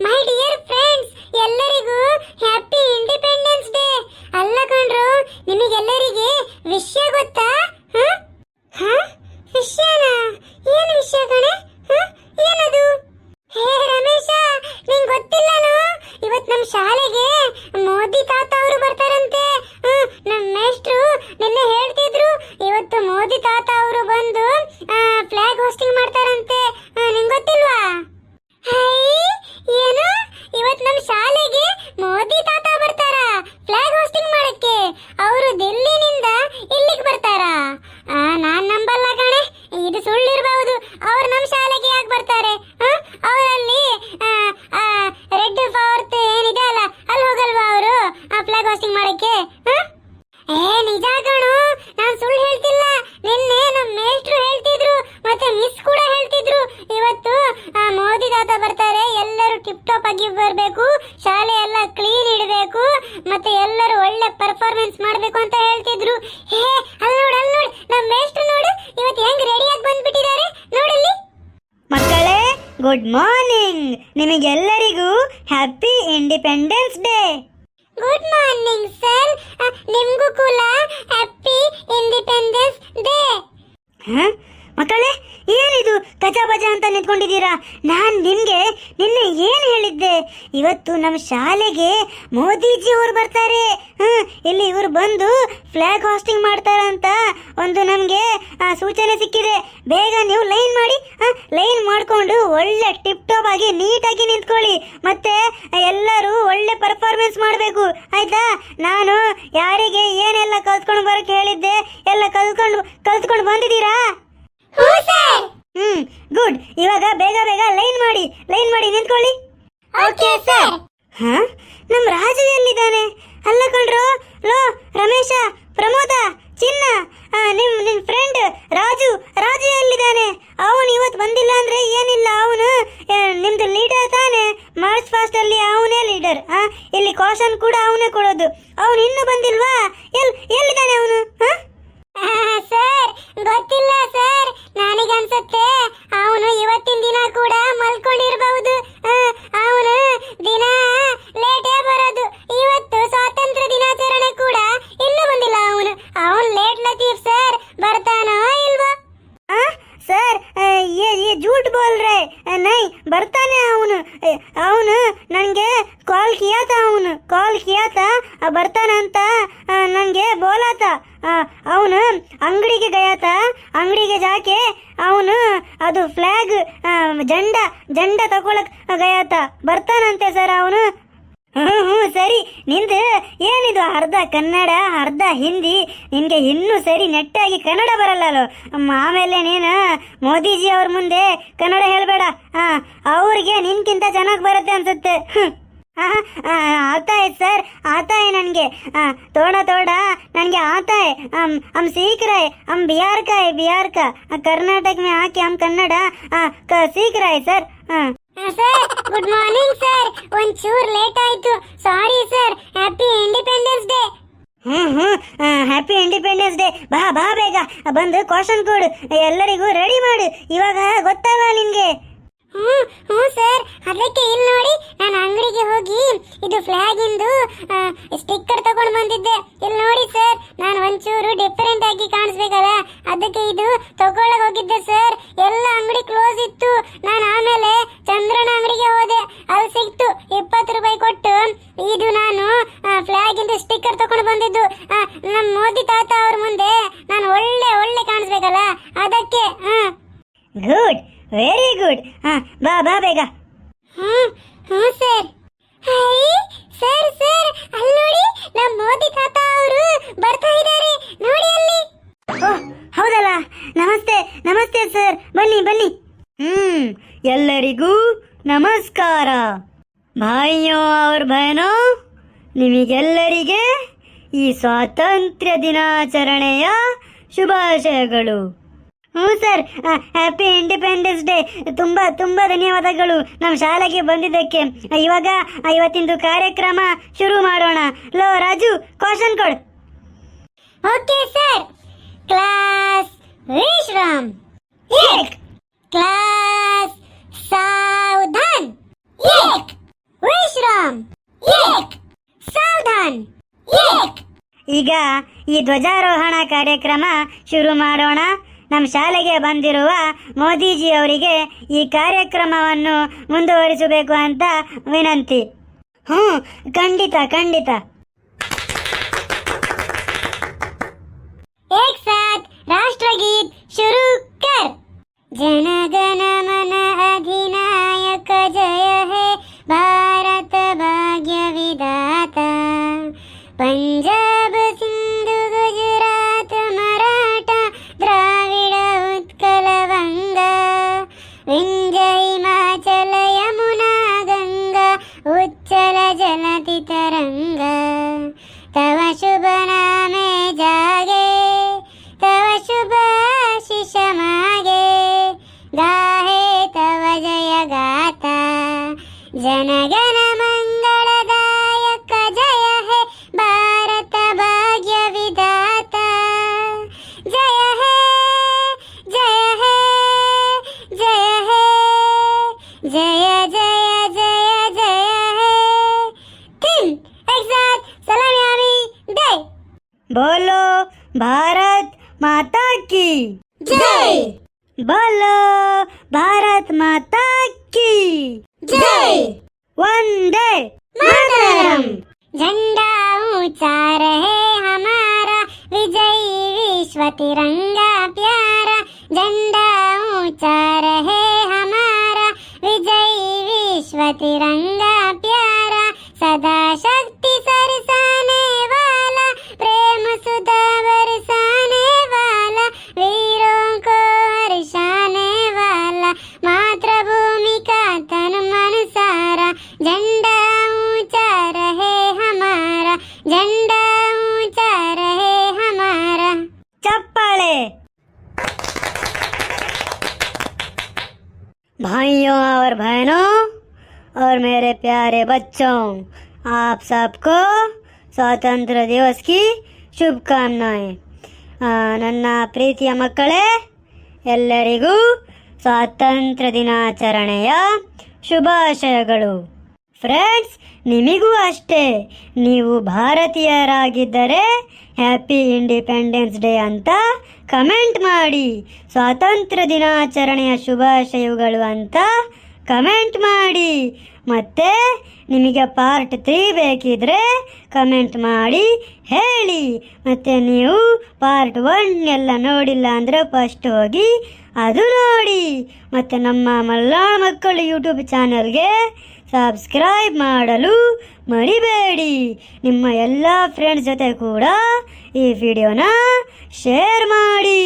ಮೈ dear friends ಎಲ್ಲರಿಗೂ happy independence day ಅಲ್ಲ ಕಣ್ರು, ನಿಮಗೆಲ್ಲರಿಗೆ ವಿಷಯ ಗೊತ್ತಾ ಹ? ಹ? ವಿಷಯನಾ ಏನು ವಿಷಯ ಕಣೆ ಹ? ಏನದು ಹೇ ರಮೇಶ, ನಿಂಗ್ ಗೊತ್ತಿಲ್ಲನೋ ಇವತ್ತು ನಮ್ಮ ಶಾಲೆಗೆ ಮೋದಿ ತಾತ ಅವರು ಬರ್ತಾರಂತೆ ಹ, ನಮ್ ಮೇಷ್ಟ್ರು ನಿನ್ನೆ ಹೇಳ್ತಿದ್ರು ಇವತ್ತು ಮೋದಿ ತಾತ ಅವರು ಬಂದು ಫ್ಲಾಗ್ ಹೋಸ್ಟಿಂಗ್ ಮಾಡ್ತಾರಂತೆ ಹ, ನಿಂಗ್ ಗೊತ್ತಿಲ್ವಾ ಹೈ ಏನು ಇವತ್ ನಮ್ ಶಾಲೆಗೆ ಮೋದಿ ತಾತ ಬರ್ತಾರ ಫ್ಲಾಗ್ ಹೋಸ್ಟಿಂಗ್ ಮಾಡಕ್ಕೆ ಅವರು ದಿಲ್ಲಿನಿಂದ ಇಲ್ಲಿಗೆ ಬರ್ತಾರ ಆ, ನಾನ್ ನಂಬಲ್ಲ ಕಣೆ ಇದು ಸುಳ್ಳಿರ್ಬಹುದು ಅವ್ರು ನಮ್ ಶಾಲೆಗೆ ಯಾಕೆ ಬರ್ತಾರೆ ಅವರಲ್ಲಿ ರೆಡ್ ಫಾರ್ತ್ ಏನಿದೆ ಅಲ್ಲ ಅಲ್ಲಿ ಹೋಗಲ್ವಾ ಅವರು ಫ್ಲಾಗ್ ಹೋಸ್ಟಿಂಗ್ ಮಾಡಕ್ಕೆ ಆ? ಏ ನಿಜ ಕಣು ನಾನ್ ಸುಳ್ಳು ಹೇಳ್ತಿಲ್ಲ ನಿನ್ನೆ ನಮ್ಮ ಮೇಷ್ಟ್ರು ಹೇಳ್ತಿದ್ರು ಮತ್ತೆ ಮಿಸ್ ಕೂಡ ಹೇಳ್ತಿದ್ರು ಇವತ್ತು ಆ, ಮೋದಿ ತಾತ ಬರ್ತಾರೆ ಎಲ್ಲರೂ ಟಿಪ್ ಟಾಪ್ ಆಗಿ ಬರಬೇಕು ಶಾಲೆ ಎಲ್ಲ ಕ್ಲೀನ್ ಇಡಬೇಕು ಮತ್ತೆ ಎಲ್ಲರೂ ಒಳ್ಳೆ ಪರ್ಫಾರ್ಮೆನ್ಸ್ ಮಾಡಬೇಕು ಅಂತ ಹೇಳ್ತಿದ್ರು. ಹೇ ಅಲ್ಲಿ ನೋಡು ಅಲ್ಲಿ ನೋಡು ನಮ್ಮ ಮೇಷ್ಟ್ರು ನೋಡು ಇವತ್ತು ಹೆಂಗ್ ರೆಡಿಯಾಗಿ ಬಂದ್ಬಿಟ್ಟಿದ್ದಾರೆ ನೋಡಲ್ಲಿ ಮಕ್ಕಳೇ ಗುಡ್ ಮಾರ್ನಿಂಗ್ ನಿಮಗೆಲ್ಲರಿಗೂ happy independence day good morning sir ನಿಮಗೂ ಕೂಡ ಹ್ಯಾಪಿ ಇಂಡಿಪೆಂಡೆನ್ಸ್ ಡೇ ಮಕ್ಕಳೇ ಏನಿದು ಕಜಾಬಜ ಅಂತ ನಿಂತ್ಕೊಂಡಿದ್ದೀರಾ? ನಾನು ನಿಮಗೆ ನಿನ್ನೆ ಏನು ಹೇಳಿದ್ದೆ? ಇವತ್ತು ನಮ್ಮ ಶಾಲೆಗೆ ಮೋದಿಜಿ ಅವರು ಬರ್ತಾರೆ. ಹ್ಮ್, ಇಲ್ಲಿ ಇವರು ಬಂದು ಫ್ಲಾಗ್ ಹಾಸ್ಟಿಂಗ್ ಮಾಡ್ತಾರಂತ ಒಂದು ನಮಗೆ ಸೂಚನೆ ಸಿಕ್ಕಿದೆ. ಬೇಗ ನೀವು ಲೈನ್ ಮಾಡಿ ಲೈನ್ ಮಾಡಿಕೊಂಡು ಒಳ್ಳೆ ಟಿಪ್ ಟಾಪ್ ಆಗಿ ನೀಟಾಗಿ ನಿಂತ್ಕೊಳ್ಳಿ. ಮತ್ತೆ ಎಲ್ಲರೂ ಒಳ್ಳೆ ಪರ್ಫಾರ್ಮೆನ್ಸ್ ಮಾಡಬೇಕು. ಆಯ್ತಾ? ನಾನು ಯಾರಿಗೆ ಏನೆಲ್ಲ ಕಲ್ತ್ಕೊಂಡು ಬರೋಕ್ಕೆ ಹೇಳಿದ್ದೆ ಎಲ್ಲ ಕಲ್ತ್ಕೊಂಡು ಕಲ್ತ್ಕೊಂಡು ಬಂದಿದ್ದೀರಾ? ಹ್ಮ್ ಗುಡ್. ಇವಾಗ ಬೇಗ ಬೇಗ ಲೈನ್ ಮಾಡಿ ಲೈನ್ ಮಾಡಿ ನಿಂತ್ಕೊಳ್ಳಿ. Okay sir. ಹಾ? ನಮ್ಮ ರಾಜು ಎಲ್ಲಿದ್ದಾನೆ? ಅಲ್ಲ ಕಣ್ರು ಲೋ ರಮೇಶ ಪ್ರಮೋದ ಚಿನ್ನ ನಿಮ್ ನಿಮ್ ಫ್ರೆಂಡ್ ರಾಜು ರಾಜು ಎಲ್ಲಿದ್ದಾನೆ? ಅವನು ಇವತ್ತು ಬಂದಿಲ್ಲ ಅಂದ್ರೆ ಏನಿಲ್ಲ? ಅವನು ನಿಮ್ದು ಲೀಡರ್ ತಾನೆ? ಮಾರ್ಚ್ ಫಾಸ್ಟ್ ಅಲ್ಲಿ ಅವನೇ ಲೀಡರ್ ಇಲ್ಲಿ ಕಾಶನ್ ಕೂಡ ಅವನೇ ಕೊಡೋದು. ಅವನು ಇನ್ನೂ ಬಂದಿಲ್ವಾ? ಎಲ್ ಎಲ್ಲಿದ್ದಾನೆ ಅವನು? ಹಾ? ಸರ್ ಗೊತ್ತಿಲ್ಲ ಸರ್. ನನಗನ್ಸುತ್ತೆ ಅವನು ಇವತ್ತಿನ ದಿನ ಕೂಡ ಮಲ್ಕೊಂಡಿರಬಹುದು ಅವನು ದಿನ ಲೇಟೇ ಬರೋದು. ಇವತ್ತು ಬರ್ತಾನಂತ ನನಗೆ ಬೋಲಾತ. ಅವನು ಅಂಗಡಿಗೆ ಗಯಾತ. ಅಂಗಡಿಗೆ ಜಾಕೆ ಅವನು ಅದು ಫ್ಲ್ಯಾಗ್ ಜಂಡ ಜಂಡ ತಗೊಳಕ್ ಗಯಾತ. ಬರ್ತಾನಂತೆ ಸರ್ ಅವನು. ಹ್ಞೂ ಹ್ಞೂ ಸರಿ. ನಿಂದು ಏನಿದು ಅರ್ಧ ಕನ್ನಡ, ಅರ್ಧ ಹಿಂದಿ? ನಿನಗೆ ಇನ್ನೂ ಸರಿ ನೆಟ್ಟಾಗಿ ಕನ್ನಡ ಬರಲ್ಲ ಆಮೇಲೆ ನೀನು ಮೋದಿಜಿ ಅವ್ರ ಮುಂದೆ ಕನ್ನಡ ಹೇಳಬೇಡ. ಹಾಂ ಅವ್ರಿಗೆ ನಿನ್ಕಿಂತ ಚೆನ್ನಾಗಿ ಬರುತ್ತೆ ಅನ್ಸುತ್ತೆ. ಆತಾಯ್ ಸರ್ ಆತಾಯ್ ನನಗೆ. ತೋಡ ತೋಡ ನನಗೆ ಆತಾಯ್. ಅಮ್ ಹಮ್ ಸೀಕ್ರಾಯ್ ಹಮ್ ಬಿಹಾರ್ ಕಾಯ್ ಕಾ ಕರ್ನಾಟಕ ಮೇ ಹಾಕಿ ಅಮ್ ಕನ್ನಡ. ಸೀಕ್ರಾಯ್ ಸರ್. ಹಾಂ ಸರ್ ಗುಡ್ ಮಾರ್ನಿಂಗ್ ಸರ್. ಒಂದ್ ಒಂಚೂರು ಲೇಟ್ ಆಯ್ತು. Sorry sir. Happy independence day. ಹ್ಞೂ ಹ್ಮ್. Happy independence day. ಬಾ ಬಾ ಬೇಗ. ಬಂದು ಕ್ವಶನ್ ಕೊಡು. ಎಲ್ಲರಿಗೂ ರೆಡಿ ಮಾಡು. ಇವಾಗ ಗೊತ್ತಲ್ಲ ನಿಮಗೆ ಹ್ಞೂ ಹ್ಞೂ ಸರ್. ಅದಕ್ಕೆ ಇಲ್ಲಿ ನೋಡಿ, ನಾನು ಅಂಗಡಿಗೆ ಹೋಗಿ ಇದು ಫ್ಲಾಗ್ ಇಂದು ಸ್ಟಿಕ್ಕರ್ ತಗೊಂಡು ಬಂದಿದ್ದೆ. ಇಲ್ಲಿ ನೋಡಿ ಸರ್, ನಾನು ಒಂಚೂರು ಡಿಫರೆಂಟ್ ಆಗಿ ಕಾಣಿಸ್ಬೇಕಲ್ಲ? ಅದಕ್ಕೆ ಇದು ತಗೊಳ್ಳೋಕೆ ಹೋಗಿದ್ದೆ ಸರ್. ಎಲ್ಲ ಅಂಗಡಿ ಕ್ಲೋಸ್ ಇತ್ತು. ನಾನು ಆಮೇಲೆ ಚಂದ್ರನ ಅಂಗಡಿಗೆ ಹೋದೆ. ಅಲ್ಲಿ ಸಿಕ್ತು. ಇಪ್ಪತ್ತು ರೂಪಾಯಿ ಕೊಟ್ಟು ಇದು ನಾನು ಫ್ಲಾಗ್ ಸ್ಟಿಕ್ಕರ್ ತಗೊಂಡು ಬಂದಿದ್ದು. ನಮ್ಮ ಮೋದಿ ತಾತ ಅವ್ರ ಮುಂದೆ ನಾನು ಒಳ್ಳೆ ಒಳ್ಳೆ ಕಾಣಿಸ್ಬೇಕಲ್ಲ? ಅದಕ್ಕೆ ಗುಡ್ ವೆರಿ ಗುಡ್ ಹಾ ಬಾ ಬಾ ಬೇಗ. ಸರ್ ಹೈ ಸರ್ ಸರ್ ಅಲ್ಲಿ ನೋಡಿ ನಮ್ಮ ಮೋದಿ ತಾತ ಅವರು ಬರ್ತಾ ಇದ್ದಾರೆ. ನೋಡಿ ಅಲ್ಲಿ. ಓಹ್ ಹೌದಲ್ಲ? ನಮಸ್ತೆ ನಮಸ್ತೆ ಸರ್ ಬನ್ನಿ ಬನ್ನಿ. ಹ್ಮ್ ಎಲ್ಲರಿಗೂ ನಮಸ್ಕಾರ. ಭಾಯಿಯೋ ಅವ್ರ ಬಹನೋ ನಿಮಗೆಲ್ಲರಿಗೆ ಈ ಸ್ವಾತಂತ್ರ್ಯ ದಿನಾಚರಣೆಯ ಶುಭಾಶಯಗಳು. ಹ್ಞೂ ಸರ್. ಹ್ಯಾಪಿ ಇಂಡಿಪೆಂಡೆನ್ಸ್ ಡೇ ತುಂಬ ತುಂಬ ಧನ್ಯವಾದಗಳು ನಮ್ಮ ಶಾಲೆಗೆ ಬಂದಿದ್ದಕ್ಕೆ. ಇವಾಗ ಇವತ್ತಿಂದು ಕಾರ್ಯಕ್ರಮ ಶುರು ಮಾಡೋಣ. ಲೋ ರಾಜು ಕ್ವಶನ್ ಕೊಡು. Okay sir. ಕ್ಲಾಸ್ ವಿಶ್ರಾಮ್ ಏಕ್. ಕ್ಲಾಸ್ ಸಾವಧಾನ್. ಏಕ್. ವಿಶ್ರಾಮ್ ಏಕ್. ಸಾವಧಾನ್. ಏಕ್. ಈಗ ಈ ಧ್ವಜಾರೋಹಣ ಕಾರ್ಯಕ್ರಮ ಶುರು ಮಾಡೋಣ. ನಮ್ಮ ಶಾಲೆಗೆ ಬಂದಿರುವ ಮೋದಿಜಿ ಅವರಿಗೆ ಈ ಕಾರ್ಯಕ್ರಮವನ್ನು ಮುಂದುವರಿಸಬೇಕು ಅಂತ ವಿನಂತಿ. ಹ್ಞೂ ಖಂಡಿತ ಖಂಡಿತ. भारत माता की। जय। बोलो भारत माता की। जय। वंदे मातरम। झंडा ऊँचा रहे हमारा विजयी विश्व तिरंगा प्यारा। झंडा ऊँचा रहे हमारा विजयी विश्व तिरंगा भाइयों और बहनों और मेरे प्यारे बच्चों आप सबको ಸ್ವಾತಂತ್ರ್ಯ ದಿವಸ್ ಕಿ ಶುಭಕಾಮನಾಯ್ ನನ್ನ ಪ್ರೀತಿಯ ಮಕ್ಕಳೇ ಎಲ್ಲರಿಗೂ ಸ್ವಾತಂತ್ರ್ಯ ದಿನಾಚರಣೆಯ ಶುಭಾಶಯಗಳು ಫ್ರೆಂಡ್ಸ್, ನಿಮಗೂ ಅಷ್ಟೇ. ನೀವು ಭಾರತೀಯರಾಗಿದ್ದರೆ ಹ್ಯಾಪಿ ಇಂಡಿಪೆಂಡೆನ್ಸ್ ಡೇ ಅಂತ ಕಮೆಂಟ್ ಮಾಡಿ. ಸ್ವಾತಂತ್ರ್ಯ ದಿನಾಚರಣೆಯ ಶುಭಾಶಯಗಳು ಅಂತ ಕಮೆಂಟ್ ಮಾಡಿ. ಮತ್ತೆ ನಿಮಗೆ ಪಾರ್ಟ್ ತ್ರೀ ಬೇಕಿದ್ರೆ ಕಮೆಂಟ್ ಮಾಡಿ, ಹೇಳಿ. ಮತ್ತೆ ನೀವು ಪಾರ್ಟ್ ಒನ್ ಎಲ್ಲ ನೋಡಿಲ್ಲ ಅಂದರೆ ಫಸ್ಟ್ ಹೋಗಿ ಅದು ನೋಡಿ. ಮತ್ತು ನಮ್ಮ ಮಲ್ಲಾ ಮಕ್ಕಳು ಯೂಟ್ಯೂಬ್ ಚಾನಲ್ಗೆ ಸಬ್ಸ್ಕ್ರೈಬ್ ಮಾಡಲು ಮರಿಬೇಡಿ. ನಿಮ್ಮ ಎಲ್ಲ ಫ್ರೆಂಡ್ಸ್ ಜೊತೆ ಕೂಡ ಈ ವಿಡಿಯೋನ ಶೇರ್ ಮಾಡಿ.